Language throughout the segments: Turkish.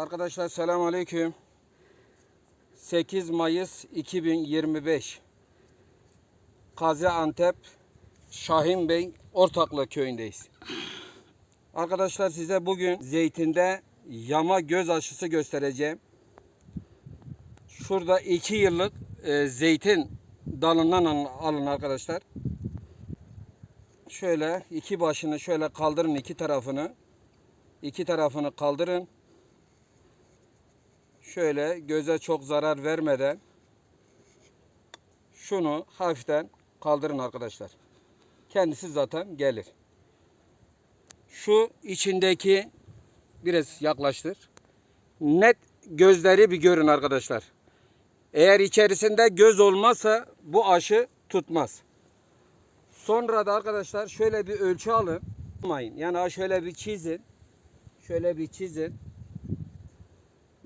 Arkadaşlar selam aleyküm. 8 Mayıs 2025. Gaziantep Şahin Bey Ortaklı köyündeyiz. Arkadaşlar size bugün zeytinde yama göz aşısı göstereceğim. Şurada 2 yıllık e, zeytin dalından alın, alın arkadaşlar. Şöyle iki başını şöyle kaldırın iki tarafını. İki tarafını kaldırın. Şöyle göze çok zarar vermeden şunu hafiften kaldırın arkadaşlar. Kendisi zaten gelir. Şu içindeki biraz yaklaştır. Net gözleri bir görün arkadaşlar. Eğer içerisinde göz olmazsa bu aşı tutmaz. Sonra da arkadaşlar şöyle bir ölçü alın. Yani şöyle bir çizin. Şöyle bir çizin.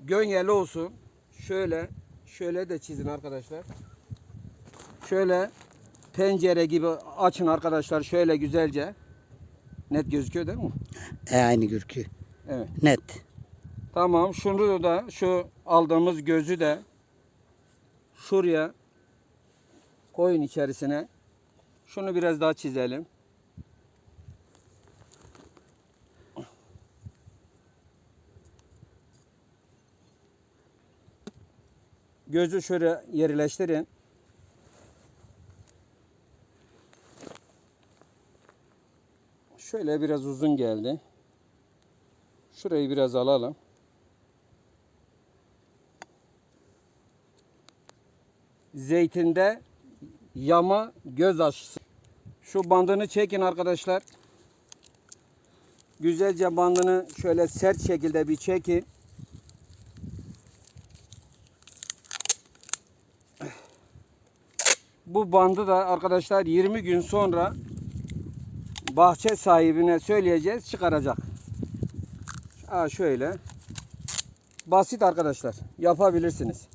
Gönyeli olsun. Şöyle şöyle de çizin arkadaşlar. Şöyle pencere gibi açın arkadaşlar şöyle güzelce. Net gözüküyor değil mi? E, aynı gürkü. Evet. Net. Tamam. Şunu da şu aldığımız gözü de şuraya koyun içerisine. Şunu biraz daha çizelim. Gözü şöyle yerleştirin. Şöyle biraz uzun geldi. Şurayı biraz alalım. Zeytinde yama göz aşısı. Şu bandını çekin arkadaşlar. Güzelce bandını şöyle sert şekilde bir çekin. Bu bandı da arkadaşlar 20 gün sonra bahçe sahibine söyleyeceğiz çıkaracak. Ha şöyle. Basit arkadaşlar. Yapabilirsiniz.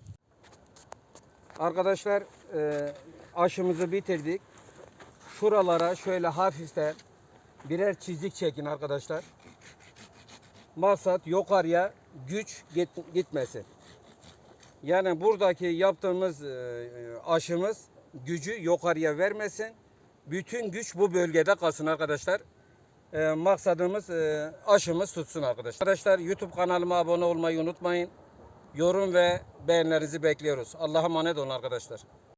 Arkadaşlar e, aşımızı bitirdik. Şuralara şöyle hafiften birer çizik çekin arkadaşlar. Maksat yukarıya güç git- gitmesin. Yani buradaki yaptığımız e, aşımız gücü yukarıya vermesin. Bütün güç bu bölgede kalsın arkadaşlar. E, maksadımız e, aşımız tutsun arkadaşlar. Arkadaşlar YouTube kanalıma abone olmayı unutmayın. Yorum ve beğenilerinizi bekliyoruz. Allah'a emanet olun arkadaşlar.